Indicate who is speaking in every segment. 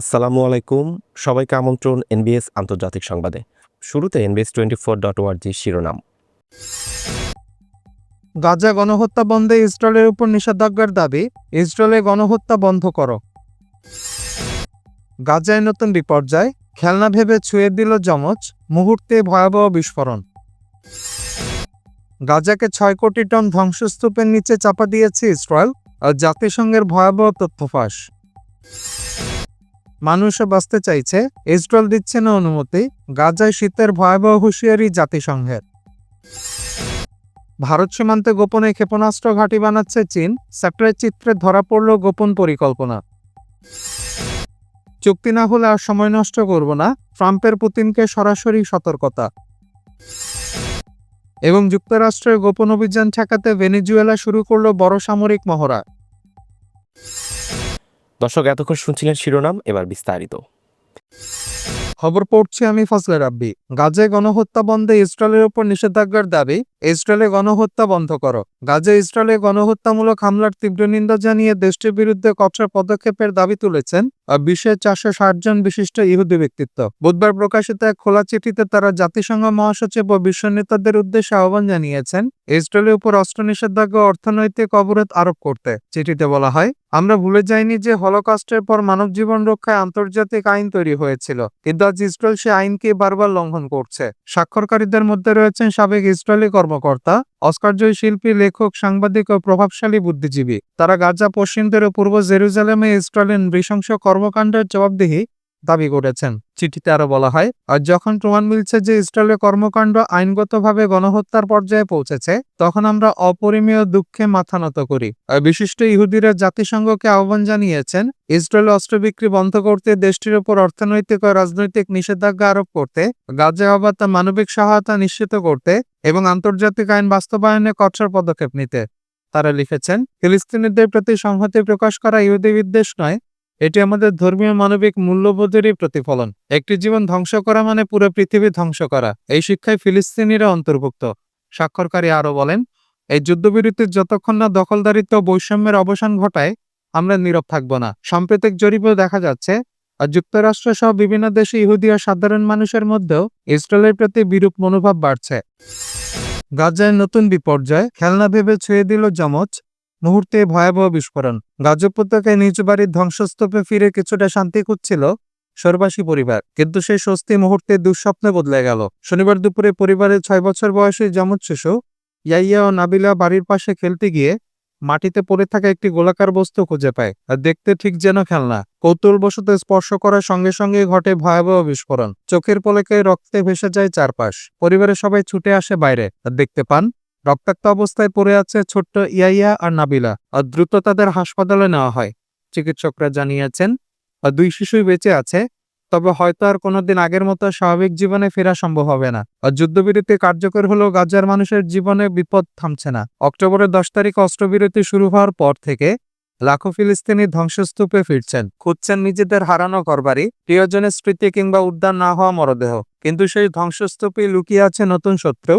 Speaker 1: আসসালামু আলাইকুম। সবাইকে আমন্ত্রণ এনবিএস আন্তর্জাতিক সংবাদে। শুরুতে এনবিএস টোয়েন্টি ফোর ডট ওয়ার্জি শিরোনাম।
Speaker 2: গাজা গণহত্যা বন্ধে ইসরায়েলের উপর নিষেধাজ্ঞার দাবি ইসরায়েলে গণহত্যা বন্ধ করো। গাজায় নতুন বিপর্যয়, খেলনা ভেবে ছুঁয়ে দিল যমজ, মুহূর্তে ভয়াবহ বিস্ফোরণ। গাজাকে ছয় কোটি টন ধ্বংসস্তূপের নিচে চাপা দিয়েছে ইসরায়েল, আর জাতিসংঘের ভয়াবহ তথ্য ফাঁস মানুষও বাঁচতে চাইছে। ইসরায়েল দিচ্ছে না অনুমতি। গাজায় শীতের ভয়াবহ হুঁশিয়ারি জাতিসংঘের। ভারত সীমান্তে গোপনে ক্ষেপণাস্ত্র ঘাঁটি বানাচ্ছে চীন। স্যাটেলাইট চিত্রে ধরা পড়ল গোপন পরিকল্পনা। চুক্তি না হলে আর সময় নষ্ট করব না। ট্রাম্পের পুতিনকে সরাসরি সতর্কতা। এবং যুক্তরাষ্ট্রের গোপন অভিযান ঠেকাতে ভেনেজুয়েলা শুরু করল বড় সামরিক মহড়া।
Speaker 1: দর্শক, এতক্ষণ শুনছিলেন শিরোনাম, এবার বিস্তারিত।
Speaker 2: খবর পড়ছি আমি ফজলে রাব্বি। গাজে গণহত্যা বন্ধে ইসরায়েলের ওপর নিষেধাজ্ঞার দাবি ইসরায়েলে গণহত্যা বন্ধ করো। গাজা ইসরায়েলে গণহত্যামূলক হামলার তীব্র নিন্দা জানিয়ে দেশটির বিরুদ্ধে কঠোর পদক্ষেপের দাবি তুলেছেন বিশ্বের চারশো ষাট জন বিশিষ্ট ইহুদি ব্যক্তিত্ব। বুধবার প্রকাশিত এক খোলা চিঠিতে তারা জাতিসংঘ মহাসচিব ও বিশ্ব নেতাদের উদ্দেশ্যে আহ্বান জানিয়েছেন, ইসরায়েলের উপর অস্ত্র নিষেধাজ্ঞা অর্থনৈতিক অবরোধ আরোপ করতে। চিঠিতে বলা হয়, আমরা ভুলে যাইনি যে হলোকাস্টের পর মানব জীবন রক্ষায় আন্তর্জাতিক আইন তৈরি হয়েছিল, কিন্তু আজ ইসরায়েল সে আইনকে বারবার লঙ্ঘন করছে। স্বাক্ষরকারীদের মধ্যে রয়েছেন সাবেক ইসরায়েলি কর্মকর্তা, অস্কারজয়ী শিল্পী, লেখক, সাংবাদিক ও প্রভাবশালী বুদ্ধিজীবী। তারা গাজা পশ্চিমদের পূর্ব জেরুজালেমে ইসরায়েলের নৃশংস কর্মকাণ্ডের জবাবদিহি দাবি করেছেন। চিঠিতে আরও বলা হয় আর যখন প্রমাণ মিলছে যে ইসরায়েলের কর্মকাণ্ড আইনগতভাবে গণহত্যার পর্যায়ে পৌঁছেছে, তখন আমরা অপরিমেয় দুঃখে মাথা নত করি। বিশিষ্ট ইহুদিরা জাতিসংঘকে আহ্বান জানিয়েছেন, ইসরায়েল অস্ত্র বিক্রি বন্ধ করতে দেশটির উপর অর্থনৈতিক ও রাজনৈতিক নিষেধাজ্ঞা আরোপ করতে, গাজা আবাদ মানবিক সহায়তা নিশ্চিত করতে এবং আন্তর্জাতিক আইন বাস্তবায়নে কঠোর পদক্ষেপ নিতে। তারা লিখেছেন, ফিলিস্তিনিদের প্রতি সংহতি প্রকাশ করা ইহুদি বিদ্বেষ নয় এটি আমাদের ধর্মীয় মানবিক মূল্যবোধেরই প্রতিফলন। একটি জীবন ধ্বংস করা মানে পুরো পৃথিবী ধ্বংস করা। এই শিক্ষায় ফিলিস্তিনিরা অন্তর্ভুক্ত। স্বাক্ষরকারী আরও বলেন, এই যুদ্ধবিরতির যতক্ষণ না দখলদারিত্ব বৈষম্যের অবসান ঘটায়, আমরা নীরব থাকব না। সাম্প্রতিক জরিপেও দেখা যাচ্ছে, আর যুক্তরাষ্ট্র সহ বিভিন্ন দেশে ইহুদি ও সাধারণ মানুষের মধ্যেও ইসরায়েলের প্রতি বিরূপ মনোভাব বাড়ছে। গাজায় নতুন বিপর্যয়, খেলনা ভেবে ছুঁয়ে দিল যমজ মুহূর্তে ভয়াবহ বিস্ফোরণ। গাজ উপত্যকায় নিজ বাড়ির ধ্বংসস্তূপে ফিরে কিছুটা শান্তি খুঁজছিল সরবাসী পরিবার। কিন্তু সেই স্বস্তি মুহূর্তে দুঃস্বপ্নে বদলে গেল। শনিবার দুপুরে পরিবারের ছয় বছর বয়সী যমজ শিশু ইয়াইয়া ও নাবিলা বাড়ির পাশে খেলতে গিয়ে মাটিতে পড়ে থাকা একটি গোলাকার বস্তু খুঁজে পায়। আর দেখতে ঠিক যেন খেলনা। কৌতূল কৌতূহলবশত স্পর্শ করার সঙ্গে সঙ্গে ঘটে ভয়াবহ বিস্ফোরণ। চোখের পলকে রক্তে ভেসে যায় চারপাশ। পরিবারের সবাই ছুটে আসে বাইরে। আর দেখতে পান রক্তাক্ত অবস্থায় পড়ে আছে ছোট্ট ইয়াইয়া আর নাবিলা, আর দ্রুত তাদের হাসপাতালে নেওয়া হয়। চিকিৎসকরা জানিয়েছেন, আর দুই শিশুই বেঁচে আছে, তবে হয়তো আর কোনোদিন আগের মতো স্বাভাবিক জীবনে ফেরা সম্ভব হবে না। আর যুদ্ধবিরতি কার্যকর হলেও গাজার মানুষের জীবনে বিপদ থামছে না। অক্টোবরের দশ তারিখ অস্ত্রবিরতি শুরু হওয়ার পর থেকে লাখো ফিলিস্তিনি ধ্বংসস্তূপে ফিরছেন। খুঁজছেন নিজেদের হারানো ঘরবাড়ি, প্রিয়জনের স্মৃতি কিংবা উদ্যান না হওয়া মরদেহ। কিন্তু সেই ধ্বংসস্তূপে লুকিয়ে আছে নতুন শত্রু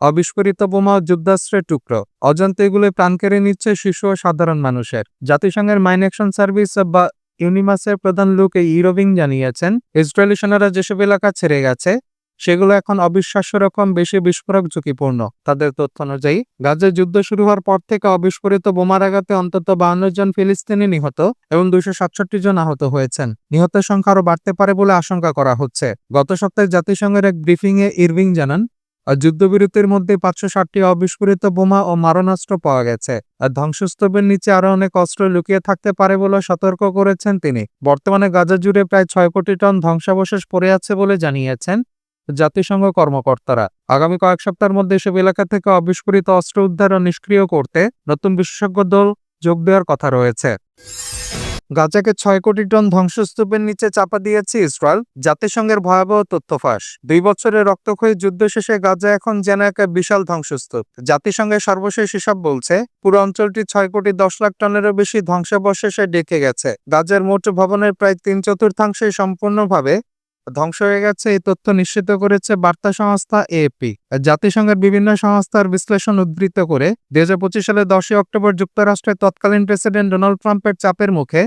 Speaker 2: অবিস্ফোরিত বোমা যুদ্ধাস্ত্রের টুকরো। অজান্তে এগুলো প্রাণ কেড়ে নিচ্ছে শিশু ও সাধারণ মানুষের। জাতিসংঘের মাইন অ্যাকশন সার্ভিস বা ইউনিমাসের প্রধান লোক ইরোভিং জানিয়েছেন, ইসরায়েলি সেনারা যেসব এলাকা ছেড়ে গেছে, সেগুলো এখন অবিশ্বাস্য রকম বেশি বিস্ফোরক ঝুঁকিপূর্ণ। তাদের তথ্য অনুযায়ী গাজে যুদ্ধ শুরু হওয়ার পর থেকে অবিস্ফোরিত বোমার আঘাতে অন্তত বাউন্ন জন ফিলিস্তিনি নিহত এবং দুইশো সাতষট্টি জন আহত হয়েছেন। নিহতের সংখ্যা আরও বাড়তে পারে বলে আশঙ্কা করা হচ্ছে। গত সপ্তাহে জাতিসংঘের এক ব্রিফিংয়ে ইরভিং জানান যুদ্ধবিরতির মধ্যে পাঁচশো ষাটটি অবিস্ফোরিত বোমা ও মারণাস্ত্র পাওয়া গেছে। আর ধ্বংসস্তূপের নিচে আরও অনেক অস্ত্র লুকিয়ে থাকতে পারে বলে সতর্ক করেছেন তিনি। বর্তমানে গাজা জুড়ে প্রায় ছয় কোটি টন ধ্বংসাবশেষ পড়ে আছে বলে জানিয়েছেন জাতিসংঘ কর্মকর্তারা। আগামী কয়েক সপ্তাহের মধ্যে এসব এলাকা থেকে অবিস্ফোরিত অস্ত্র উদ্ধার ও নিষ্ক্রিয় করতে নতুন বিশেষজ্ঞ দল যোগ দেওয়ার কথা রয়েছে। গাজাকে ছয় কোটি টন ধ্বংসস্তূপের নিচে চাপা দিয়েছে ইসরায়েল। জাতিসংঘের ভয়াবহ তথ্য ফাঁস। দুই বছরের রক্তক্ষয়ী যুদ্ধ শেষে গাজা এখন যেন এক বিশাল ধ্বংসস্তূপ। জাতিসংঘের সর্বশেষ হিসাব বলছে, পুরো অঞ্চলটি ছয় কোটি দশ লাখ টনেরও বেশি ধ্বংসাবশেষে ডেকে গেছে। গাজার মোট ভবনের প্রায় তিন চতুর্থাংশই সম্পূর্ণভাবে ধ্বংস হয়ে গেছে, এই তথ্য নিশ্চিত করেছে বার্তা সংস্থা এএপি জাতিসংঘের বিভিন্ন সংস্থার বিশ্লেষণ উদ্ধৃত করে, দুই সালের দশই অক্টোবর যুক্তরাষ্ট্রের তৎকালীন প্রেসিডেন্ট ডোনাল্ড ট্রাম্পের চাপের মুখে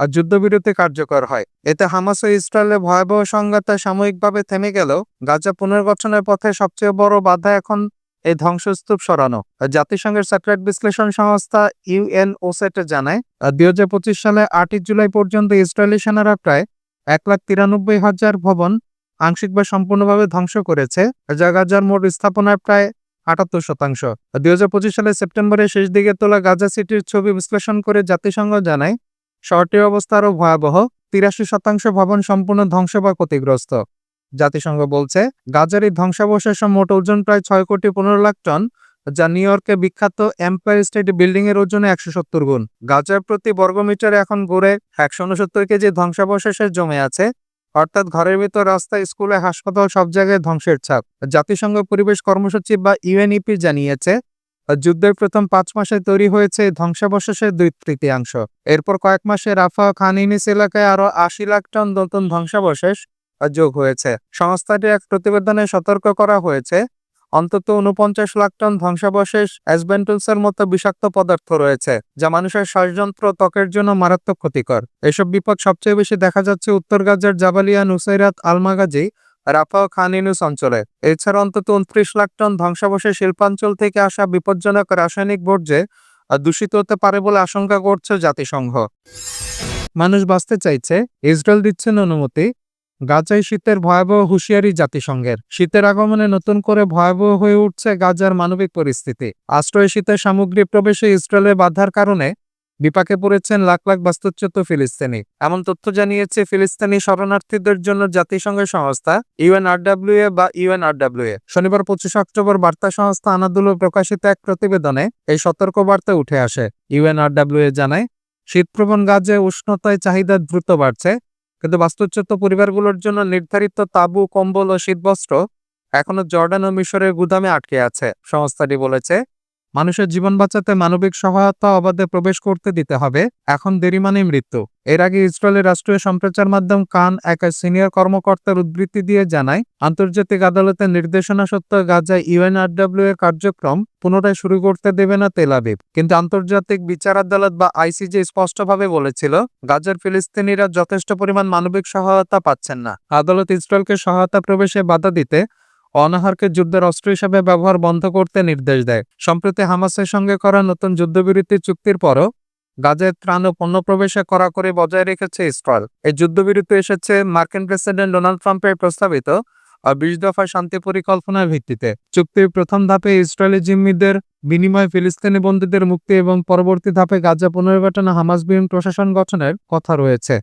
Speaker 2: আর যুদ্ধবিরতি কার্যকর হয়। এতে হামাস ও ইসরায়েলের ভয়াবহ সংঘাতে সাময়িকভাবে থেমে গেলেও গাজা পুনর্গঠনের পথে সবচেয়ে বড় বাধা এখন এই ধ্বংসস্তূপ সরানো। জাতিসংঘের স্যাটেলাইট বিশ্লেষণ সংস্থা ইউএনওসেট জানায় দুই হাজার পঁচিশ সালে আটই জুলাই পর্যন্ত ইসরায়েলি সেনারা প্রায় এক লাখ তিরানব্বই হাজার ভবন আংশিক বা সম্পূর্ণভাবে ধ্বংস করেছে যা গাজার মোট স্থাপনার প্রায় আটাত্তর শতাংশ। দুই হাজার পঁচিশ সালের সেপ্টেম্বরের শেষ দিকে তোলা গাজা সিটির ছবি বিশ্লেষণ করে জাতিসংঘ জানায় শহরটির অবস্থা আরও ভয়াবহ। তিরাশি শতাংশ ভবন সম্পূর্ণ ধ্বংস বা ক্ষতিগ্রস্ত। জাতিসংঘ বলছে, গাজার এই ধ্বংসাবশেষ মোট ওজন প্রায় ছয় কোটি পনেরো লাখ টন, যা নিউ ইয়র্কে বিখ্যাত এম্পায়ার স্টেট বিল্ডিং এর ওজনে একশো সত্তর গুণ। গাজার প্রতি বর্গমিটারে এখন গড়ে একশো উনসত্তর কেজি ধ্বংসাবশেষে জমে আছে। অর্থাৎ ঘরের ভিতর রাস্তা স্কুলে, হাসপাতাল সব জায়গায় ধ্বংসের ছাপ। জাতিসংঘ পরিবেশ কর্মসূচি বা ইউএনইপি জানিয়েছে যুদ্ধের প্রথম পাঁচ মাসে তৈরি হয়েছে ধ্বংসাবশেষের দুই তৃতীয়াংশ। এরপর কয়েক মাসে রাফা ও খান ইউনিস এলাকায় আরও আশি লাখ টন নতুন ধ্বংসাবশেষ যোগ হয়েছে। সংস্থাটির এক প্রতিবেদনে সতর্ক করা হয়েছে, অন্তত উনপঞ্চাশ লাখ টন ধ্বংসাবশেষ অ্যাসবেন্টলসের মতো বিষাক্ত পদার্থ রয়েছে, যা মানুষের শ্বাসযন্ত্র ত্বকের জন্য মারাত্মক ক্ষতিকর। এসব বিপদ সবচেয়ে বেশি দেখা যাচ্ছে উত্তর গাজার জাবালিয়া নুসাইরাত আলমাগাজি রাফা ও খান ইউনুস অঞ্চলে। এছাড়া অন্তত উনত্রিশ লাখ টন ধ্বংসাবশেষ শিল্পাঞ্চল থেকে আসা বিপজ্জনক রাসায়নিক বর্জ্যে দূষিত হতে পারে বলে আশঙ্কা করছে জাতিসংঘ। মানুষ বাঁচতে চাইছে ইসরায়েল দিচ্ছেন অনুমতি। গাজায় শীতের ভয়াবহ হুঁশিয়ারি জাতিসংঘের। শীতের আগমনে নতুন করে ভয়াবহ হয়ে উঠছে গাজার মানবিক পরিস্থিতি। আশ্রয় শীতের সামগ্রী প্রবেশে ইসরায়েলের বাধার কারণে বিপাকে পড়েছেন লাখ লাখ বাস্তুচ্যুত ফিলিস্তিনি। এমন তথ্য জানিয়েছে ফিলিস্তিনি শরণার্থীদের জন্য জাতিসংঘের সংস্থা ইউএনআরডব্লিউএ বা ইউএনআরডব্লিউএ শনিবার পঁচিশ অক্টোবর বার্তা সংস্থা আনাদুলো প্রকাশিত এক প্রতিবেদনে এই সতর্ক বার্তা উঠে আসে। ইউএনআরডব্লিউএ জানায়, শীতপ্রবণ গাজে উষ্ণতায় চাহিদা দ্রুত বাড়ছে, কিন্তু বাস্তুচ্যুত পরিবারগুলোর জন্য নির্ধারিত তাঁবু, কম্বল ও শীতবস্ত্র এখনও জর্ডান ও মিশরের গুদামে আটকে আছে। সংস্থাটি বলেছে মানুষের জীবন বাঁচাতে মানবিক সহায়তা অবাধে প্রবেশ করতে দিতে হবে। এখন দেরি মানে মৃত্যু। এর আগে ইসরায়েলের রাষ্ট্রীয় সম্প্রচার মাধ্যম কান এক সিনিয়র কর্মকর্তার উদ্ধৃতি দিয়ে জানায়, আন্তর্জাতিক আদালতের নির্দেশনা সত্ত্বেও গাজায় ইউএনআরডব্লিউ এর কার্যক্রম পুনরায় শুরু করতে দেবে না তেল আবিব। কিন্তু আন্তর্জাতিক বিচার আদালত বা আইসিজে স্পষ্টভাবে বলেছিল, গাজার ফিলিস্তিনিরা যথেষ্ট পরিমাণ মানবিক সহায়তা পাচ্ছেন না। আদালত ইসরায়েলকে সহায়তা প্রবেশে বাধা দিতে অনাহারকে যুদ্ধের অস্ত্র হিসেবে ব্যবহার বন্ধ করতে নির্দেশ দেয়। সম্প্রতি হামাসের সঙ্গে করা নতুন যুদ্ধবিরতি চুক্তির পরও গাজায় ত্রাণ ও পণ্য প্রবেশে কড়াকড়ি বজায় রেখেছে ইসরায়েল। এই যুদ্ধবিরতি এসেছে মার্কিন প্রেসিডেন্ট ডোনাল্ড ট্রাম্পের প্রস্তাবিত বিশ দফা শান্তি পরিকল্পনার ভিত্তিতে। চুক্তির প্রথম ধাপে ইসরায়েলি জিম্মিদের বিনিময়ে ফিলিস্তিনি বন্দীদের মুক্তি এবং পরবর্তী ধাপে গাজা পুনর্গঠনে হামাস বিহীন প্রশাসন গঠনের কথা রয়েছে।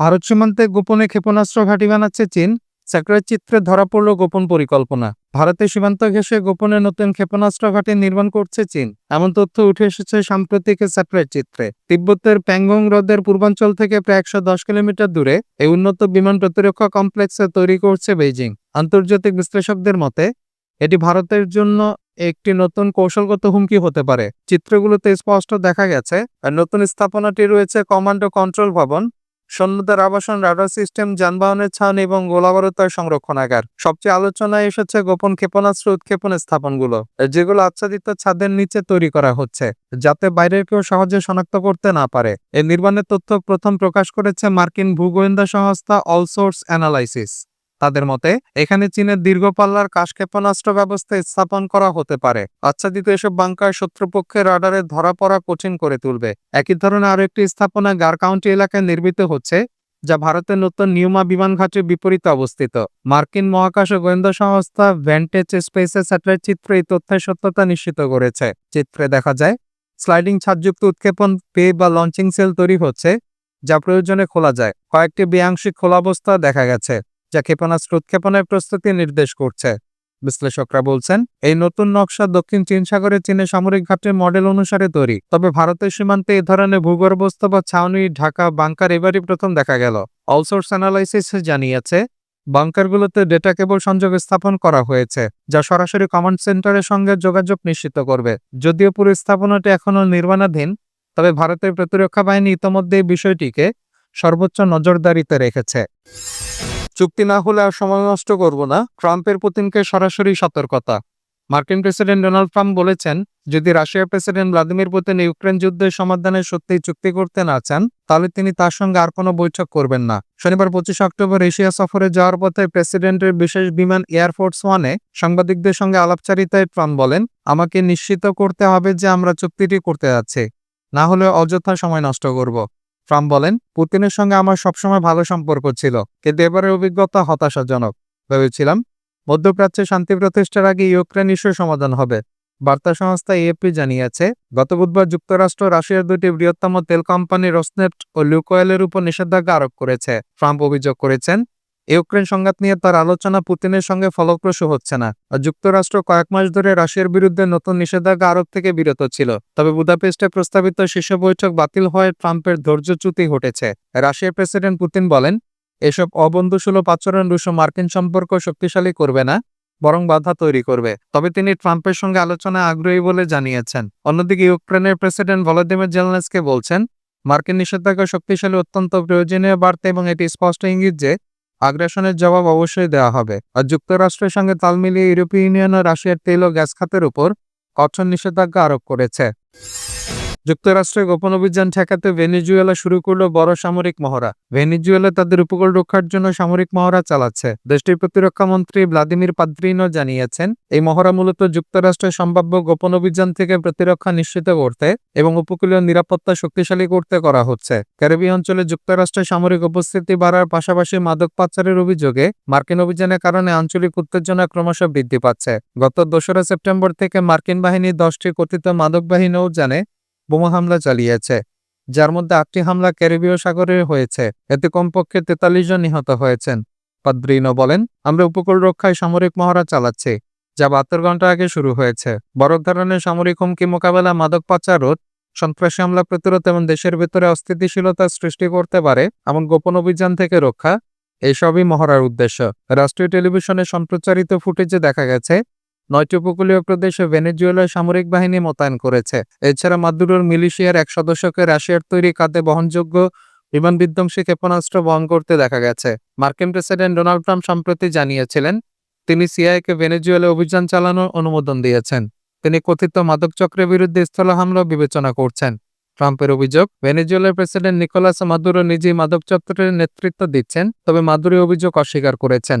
Speaker 2: ভারত সীমান্তে গোপনে ক্ষেপণাস্ত্র ঘাঁটি বানাচ্ছে চীন। স্যাটেলাইট চিত্রে ধরা পড়ল গোপন পরিকল্পনা। ভারতের সীমান্ত ঘেঁষে গোপনে নতুন ক্ষেপণাস্ত্র ঘাটি নির্মাণ করছে চীন। এমন তথ্য উঠে এসেছে সাম্প্রতিক স্যাটেলাইট চিত্রে। তিব্বতের প্যাংগং হ্রদের পূর্বাঞ্চল থেকে প্রায় একশো দশ কিলোমিটার দূরে এই উন্নত বিমান প্রতিরক্ষা কমপ্লেক্সে তৈরি করছে বেইজিং। আন্তর্জাতিক বিশ্লেষকদের মতে, এটি ভারতের জন্য একটি নতুন কৌশলগত হুমকি হতে পারে। চিত্রগুলোতে স্পষ্ট দেখা গেছে, নতুন স্থাপনাটি রয়েছে কমান্ড কন্ট্রোল ভবন সৈন্যদের আবাসন, রাডার সিস্টেম, যানবাহনের ছাউনি এবং গোলাবারুতার সংরক্ষণাগার। সবচেয়ে আলোচনায় এসেছে গোপন ক্ষেপণাস্ত্র উৎক্ষেপণ স্থাপনগুলো, যেগুলো আচ্ছাদিত ছাদের নিচে তৈরি করা হচ্ছে, যাতে বাইরের কেউ সহজে শনাক্ত করতে না পারে। এ নির্মাণের তথ্য প্রথম প্রকাশ করেছে মার্কিন ভূগোয়েন্দা সংস্থা অলসোর্স অ্যানালাইসিস তাদের মতে, এখানে চীনের দীর্ঘ পাল্লার কাশ ক্ষেপণাস্ত্র ব্যবস্থা স্থাপন করা হতে পারে। আচ্ছাদিত এসব বাংকার শত্রুপক্ষের রাডারে ধরা পড়া কঠিন করে তুলবে। একই ধরনের আরও একটি স্থাপনা গার কাউন্টি এলাকায় নির্মিত হচ্ছে, যা ভারতের নতুন নিউমা বিমান ঘাটের বিপরীতে অবস্থিত। মার্কিন মহাকাশ ও গোয়েন্দা সংস্থা ভ্যান্টেজ স্পেসের স্যাটেলাইট চিত্র এই তথ্যের সত্যতা নিশ্চিত করেছে। চিত্রে দেখা যায় স্লাইডিং ছাদযুক্ত উৎক্ষেপণ পে বা লঞ্চিং সেল তৈরি হচ্ছে, যা প্রয়োজনে খোলা যায়। কয়েকটি বেআংশিক খোলা অবস্থা দেখা গেছে। যা ক্ষেপণাস্ত্র উৎক্ষেপণের প্রস্তুতি নির্দেশ করছে। বিশ্লেষকরা বলছেন, এই নতুন নকশা দক্ষিণ চীন সাগরে চীনের সামরিক ঘাটের মডেল অনুসারে তৈরি। তবে ভারতের সীমান্তে এ ধরনের ভূগর্ভস্থ বা ছাউনি, ঢাকা, বাংকার এবারই প্রথম দেখা গেল। অলসোর্স অ্যানালাইসিস জানিয়েছে, বাংকারগুলোতে ডেটা কেবল সংযোগ স্থাপন করা হয়েছে, যা সরাসরি কমান্ড সেন্টারের সঙ্গে যোগাযোগ নিশ্চিত করবে। যদিও পুরো স্থাপনাটি এখনও নির্মাণাধীন, তবে ভারতের প্রতিরক্ষা বাহিনী ইতোমধ্যে বিষয়টিকে সর্বোচ্চ নজরদারিতে রেখেছে। চুক্তি না হলে আর সময় নষ্ট করব না। ট্রাম্পের পুতিনকে সরাসরি সতর্কতা। মার্কিন প্রেসিডেন্ট ডোনাল্ড ট্রাম্প বলেছেন, যদি রাশিয়ার প্রেসিডেন্ট ভ্লাদিমির পুতিন ইউক্রেন যুদ্ধের সমাধানের সত্যিই চুক্তি করতে না চান, তাহলে তিনি তার সঙ্গে আর কোনো বৈঠক করবেন না। শনিবার পঁচিশ অক্টোবর এশিয়া সফরে যাওয়ার পথে প্রেসিডেন্টের বিশেষ বিমান এয়ারফোর্স ওয়ানে সাংবাদিকদের সঙ্গে আলাপচারিতায় ট্রাম্প বলেন, আমাকে নিশ্চিত করতে হবে যে আমরা চুক্তিটি করতে যাচ্ছি। না হলে অযথা সময় নষ্ট করব। ট্রাম্প বলেন, পুতিনের সঙ্গে আমার সবসময় ভালো সম্পর্ক ছিল, কিন্তু এবারের অভিজ্ঞতা হতাশাজনক। ভেবেছিলাম, মধ্যপ্রাচ্যে শান্তি প্রতিষ্ঠার আগে ইউক্রেন ইস্যু সমাধান হবে। বার্তা সংস্থা এএপি জানিয়েছে, গত বুধবার যুক্তরাষ্ট্র রাশিয়ার দুটি বৃহত্তম তেল কোম্পানি রসনেফট ও লুকোয়েলের উপর নিষেধাজ্ঞা আরোপ করেছে। ট্রাম্প অভিযোগ করেছেন ইউক্রেন সংঘাত নিয়ে তার আলোচনা পুতিনের সঙ্গে ফলপ্রসূ হচ্ছে না। যুক্তরাষ্ট্র কয়েক মাস ধরে রাশিয়ার বিরুদ্ধে নতুন নিষেধাজ্ঞা আরোপ থেকে বিরত ছিল। তবে বুদাপেস্টে প্রস্তাবিত শীর্ষ বৈঠক বাতিল হওয়ায় ট্রাম্পের ধৈর্যচ্যুতি ঘটেছে। রাশিয়ার প্রেসিডেন্ট পুতিন বলেন, এসব অবন্ধুসুলভ আচরণ রুশ মার্কিন সম্পর্ক শক্তিশালী করবে না, বরং বাধা তৈরি করবে। তবে তিনি ট্রাম্পের সঙ্গে আলোচনায় আগ্রহী বলে জানিয়েছেন। অন্যদিকে ইউক্রেনের প্রেসিডেন্ট ভলোদিমির জেলনেসকে বলছেন, মার্কিন নিষেধাজ্ঞা শক্তিশালী অত্যন্ত প্রয়োজনীয় বার্তা এবং এটি স্পষ্ট ইঙ্গিত যে আগ্রাসনের জবাব অবশ্যই দেওয়া হবে। আর যুক্তরাষ্ট্রের সঙ্গে তাল মিলিয়ে ইউরোপীয় ইউনিয়ন ও রাশিয়ার তেল ও গ্যাস খাতের উপর কঠোর নিষেধাজ্ঞা আরোপ করেছে। যুক্তরাষ্ট্রের গোপন অভিযান ঠেকাতে ভেনেজুয়েলা শুরু করল বড় সামরিক মহড়া। ভেনেজুয়েলা তাদের উপকূল রক্ষার জন্য সামরিক মহড়া চালাচ্ছে। দেশটির প্রতিরক্ষা মন্ত্রী ভ্লাদিমির পাদ্রিনো জানিয়েছেন, এই মহড়া মূলত যুক্তরাষ্ট্রের সম্ভাব্য গোপন অভিযান থেকে প্রতিরক্ষা নিশ্চিত করতে এবং উপকূলীয় নিরাপত্তা শক্তিশালী করতে করা হচ্ছে। ক্যারিবীয় অঞ্চলে যুক্তরাষ্ট্রের সামরিক উপস্থিতি বাড়ার পাশাপাশি মাদক পাচারের অভিযোগে মার্কিন অভিযানের কারণে আঞ্চলিক উত্তেজনা ক্রমশ বৃদ্ধি পাচ্ছে। গত দোসরা সেপ্টেম্বর থেকে মার্কিন বাহিনী দশটি কথিত মাদকবাহী নৌযানে বোমা হামলা চালিয়েছে, যার মধ্যে আটটি হামলা ক্যারিবীয় সাগরে হয়েছে। এতে কমপক্ষে তেতাল্লিশ জন নিহত হয়েছেন। পাদ্রিনো বলেন, আমরা উপকূল রক্ষায় সামরিক মহড়া চালাচ্ছি, যা বাহাত্তর ঘণ্টা আগে শুরু হয়েছে। বড় ধরনের সামরিক হুমকি মোকাবেলা, মাদক পাচার রোধ, সন্ত্রাসী হামলা প্রতিরোধ এবং দেশের ভেতরে অস্থিতিশীলতা সৃষ্টি করতে পারে এমন গোপন অভিযান থেকে রক্ষা, এসবই মহড়ার উদ্দেশ্য। রাষ্ট্রীয় টেলিভিশনে সম্প্রচারিত ফুটেজে দেখা গেছে নয়টি উপকূলীয় প্রদেশে ভেনেজুয়েলার সামরিক বাহিনী মোতায়েন করেছে। এছাড়া মাদুরোর মিলিশিয়ার এক সদস্যকে রাশিয়ার তৈরি কাঁধে বহনযোগ্য বিমান বিধ্বংসী ক্ষেপণাস্ত্র বহন করতে দেখা গেছে। মার্কিন প্রেসিডেন্ট ডোনাল্ড ট্রাম্প সম্প্রতি জানিয়েছিলেন, তিনি সিআইকে ভেনেজুয়েলা অভিযান চালানোর অনুমোদন দিয়েছেন। তিনি কথিত মাদক চক্রের বিরুদ্ধে স্থল হামলা বিবেচনা করছেন। ট্রাম্পের অভিযোগ, ভেনেজুয়েলার প্রেসিডেন্ট নিকোলাস মাদুরো নিজেই মাদক চক্রের নেতৃত্ব দিচ্ছেন, তবে মাদুরি অভিযোগ অস্বীকার করেছেন।